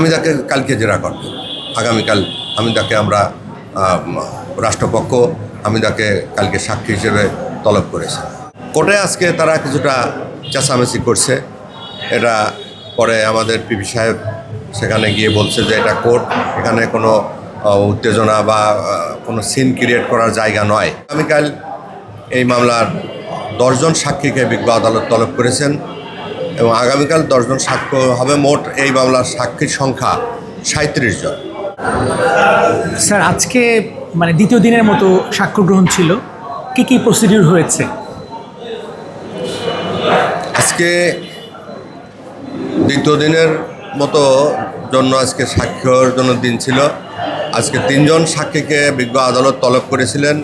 হামিদাকে কালকে জেরা করবে আগামীকাল হামিদাকে আমরা আহ, রাষ্ট্রপক্ষ হামিদাকে কালকে সাক্ষী হিসেবে তলব করেছে। কোর্টে আজকে তারা কিছুটা চেঁচামেচি করছে। এটা পরে আমাদের পিপি সাহেব সেখানে গিয়ে বলছে যে এটা কোর্ট এখানে কোনো উত্তেজনা বা কোনো সিন ক্রিয়েট করার জায়গা নয়। আগামীকাল এই মামলার দশজন সাক্ষীকে বিজ্ঞ আদালত তলব করেছেন। এবং আগামীকাল দশজন সাক্ষ্য হবে। মোট এই মামলার সাক্ষীর সংখ্যা সাঁত্রিশ জন। স্যার আজকে মানে দ্বিতীয় দিনের মতো সাক্ষ্য গ্রহণ ছিল। কি কি প্রসিডিউর হয়েছে? আজকে দ্বিতীয় দিনের মতো জন্য আজকে সাক্ষ্যর জন্য দিন ছিল। আজকে তিনজন সাক্ষীকে বিজ্ঞ আদালত তলব করেছিলেন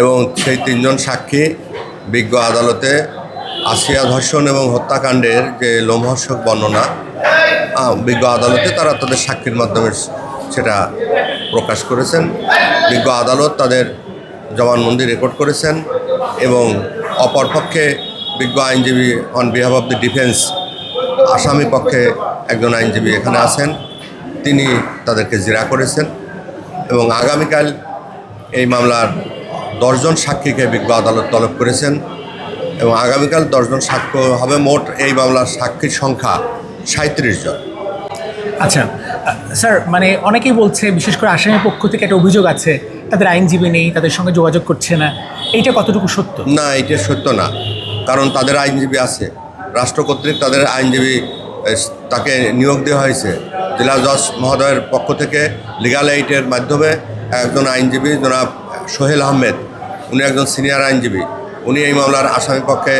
এবং সেই তিনজন সাক্ষী বিজ্ঞ আদালতে আসিয়া ধর্ষণ এবং হত্যাকাণ্ডের যে লোমহর্ষক বর্ণনা বিজ্ঞ আদালতে তারা তাদের সাক্ষীর মাধ্যমে সেটা প্রকাশ করেছেন। বিজ্ঞ আদালত তাদের জবানবন্দি রেকর্ড করেছেন এবং অপরপক্ষে বিজ্ঞ আইনজীবী on behalf of the defence আসামি পক্ষে একজন আইনজীবী এখানে আছেন। তিনি তাদেরকে জেরা করেছেন এবং আগামীকাল এই মামলার দশজন সাক্ষীকে বিজ্ঞ আদালত তলব করেছেন। এবং আগামীকাল দশজন সাক্ষ্য হবে। মোট এই মামলার সাক্ষীর সংখ্যা সাঁত্রিশ জন। আচ্ছা স্যার মানে অনেকেই বলছে বিশেষ করে আসামের পক্ষ থেকে একটা অভিযোগ আছে তাদের আইনজীবী নেই তাদের সঙ্গে যোগাযোগ করছে না। এইটা কতটুকু সত্য? না এটা সত্য না। কারণ তাদের আইনজীবী আছে। রাষ্ট্র কর্তৃক তাদের আইনজীবী তাকে নিয়োগ দেওয়া হয়েছে। জেলা জজ মহোদয়ের পক্ষ থেকে লিগাল এইটের মাধ্যমে একজন আইনজীবী জনাব সোহেল আহমেদ উনি একজন সিনিয়র আইনজীবী। উনি এই মামলার আসামি পক্ষে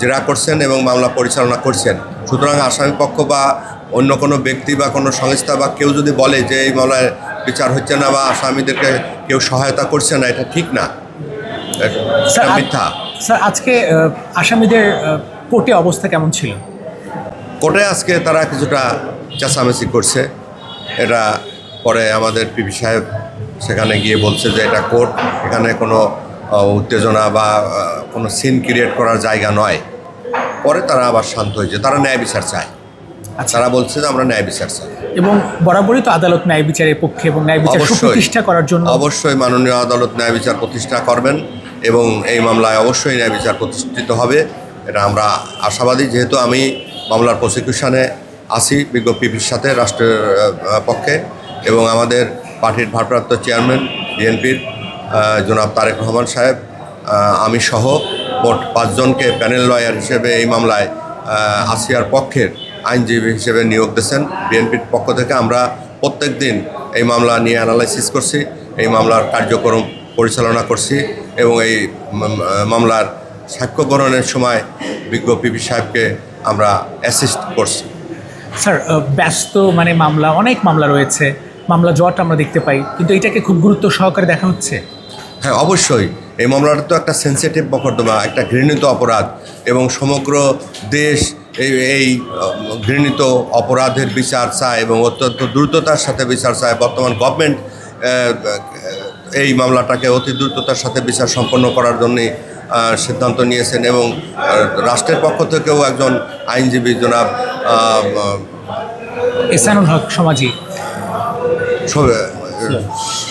জেরা করছেন এবং মামলা পরিচালনা করছেন। সুতরাং আসামি পক্ষ বা অন্য কোনো ব্যক্তি বা কোনো সংস্থা বা কেউ যদি বলে যে এই মামলায় বিচার হচ্ছে না বা আসামিদেরকে কেউ সহায়তা করছে না এটা ঠিক না। এটা মিথ্যা। স্যার আজকে আসামিদের কোর্টে অবস্থা কেমন ছিল? কোর্টে আজকে তারা কিছুটা চেঁচামেচি করছে। এটা পরে আমাদের পিপি সাহেব সেখানে গিয়ে বলছে যে এটা কোর্ট এখানে কোনো উত্তেজনা বা কোনো সিন ক্রিয়েট করার জায়গা নয়। পরে তারা আবার শান্ত হয়েছে। তারা ন্যায় বিচার চায়। আচ্ছা। তারা বলছে যে আমরা ন্যায় বিচার চাই। এবং বরাবরই তো আদালত ন্যায় বিচারের পক্ষে এবং ন্যায় বিচার অবশ্যই। সুপ্রতিষ্ঠা করার জন্য অবশ্যই মাননীয় আদালত ন্যায় বিচার প্রতিষ্ঠা করবেন এবং এই মামলায় অবশ্যই ন্যায় বিচার প্রতিষ্ঠিত হবে। এটা আমরা আশাবাদী। যেহেতু আমি মামলার প্রসিকিউশনে আসি বিজ্ঞ পিপির সাথে রাষ্ট্রের পক্ষে এবং আমাদের পার্টির ভারপ্রাপ্ত চেয়ারম্যান বিএনপির জনাব তারেক রহমান সাহেব আমি সহ মোট পাঁচজনকে প্যানেল লয়ার হিসেবে এই মামলায় আসিয়ার পক্ষের আইনজীবী হিসেবে নিয়োগ দিয়েছেন। বিএনপির পক্ষ থেকে আমরা প্রত্যেক দিন এই মামলা নিয়ে অ্যানালাইসিস করছি, এই মামলার কার্যক্রম পরিচালনা করছি এবং এই মামলার সাক্ষ্য গ্রহণের সময় বিজ্ঞ পিপি সাহেবকে আমরা অ্যাসিস্ট করছি। স্যার ব্যস্ত মানে মামলা, অনেক মামলা রয়েছে। মামলা জট আমরা দেখতে পাই, কিন্তু এটাকে খুব গুরুত্ব সহকারে দেখা হচ্ছে। হ্যাঁ অবশ্যই। এই মামলাটা তো একটা সেন্সিটিভ মকদ্দমা একটা ঘৃণিত অপরাধ এবং সমগ্র দেশ এই এই ঘৃণিত অপরাধের বিচার চায় এবং অত্যন্ত দ্রুততার সাথে বিচার চায়। বর্তমান গভর্নমেন্ট এই মামলাটাকে অতি দ্রুততার সাথে বিচার সম্পন্ন করার জন্যে সিদ্ধান্ত নিয়েছেন এবং রাষ্ট্রের পক্ষ থেকেও একজন আইনজীবী জনাব এসানুল হক সমাজি।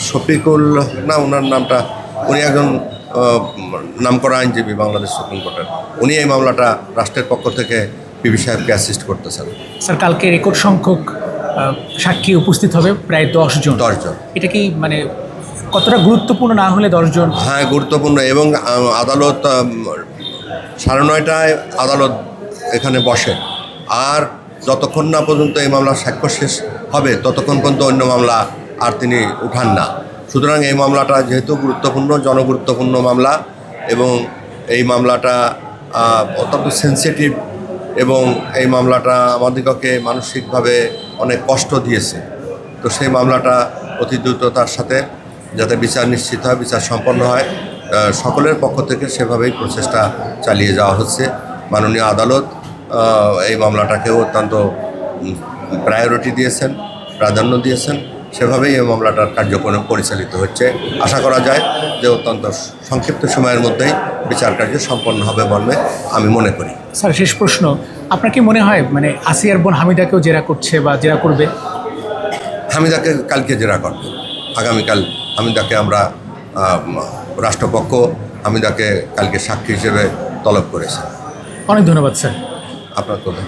শফিকুল না ওনার নামটা উনি একজন নামকরা আইনজীবী বাংলাদেশ সুপ্রিম কোর্টের। উনি এই মামলাটা রাষ্ট্রের পক্ষ থেকে পিবি সাহেবকে অ্যাসিস্ট করতেছেন। স্যার কালকে রেকর্ড সংখ্যক সাক্ষী উপস্থিত হবে প্রায় দশজন দশজন এটা কি মানে কতটা গুরুত্বপূর্ণ না হলে দশজন হ্যাঁ গুরুত্বপূর্ণ এবং আদালত সাড়ে নয়টায় আদালত এখানে বসে। আর যতক্ষণ না পর্যন্ত এই মামলার সাক্ষ্য শেষ হবে ততক্ষণ পর্যন্ত অন্য মামলা আর তিনি উঠান না। সুতরাং এই মামলাটা যেহেতু গুরুত্বপূর্ণ, জনগুরুত্বপূর্ণ মামলা এবং এই মামলাটা অত্যন্ত সেন্সিটিভ এবং এই মামলাটা আমাদিগকে মানসিকভাবে অনেক কষ্ট দিয়েছে। তো সেই মামলাটা অতি দ্রুততার সাথে যাতে বিচার নিশ্চিত হয়, বিচার সম্পন্ন হয় সকলের পক্ষ থেকে সেভাবেই প্রচেষ্টা চালিয়ে যাওয়া হচ্ছে। মাননীয় আদালত এই মামলাটাকেও অত্যন্ত প্রায়োরিটি দিয়েছেন, প্রাধান্য দিয়েছেন। সেভাবেই এই মামলাটার কার্যক্রম পরিচালিত হচ্ছে। আশা করা যায় যে অত্যন্ত সংক্ষিপ্ত সময়ের মধ্যেই বিচার কার্য সম্পন্ন হবে বলে আমি মনে করি। স্যার শেষ প্রশ্ন আপনার কি মনে হয় মানে আসিয়ার বোন হামিদাকেও জেরা করছে বা জেরা করবে? হামিদাকে কালকে জেরা করবে। আগামীকাল হামিদাকে আমরা রাষ্ট্রপক্ষ হামিদাকে কালকে সাক্ষী হিসেবে তলব করেছে। অনেক ধন্যবাদ স্যার। আপনার কথা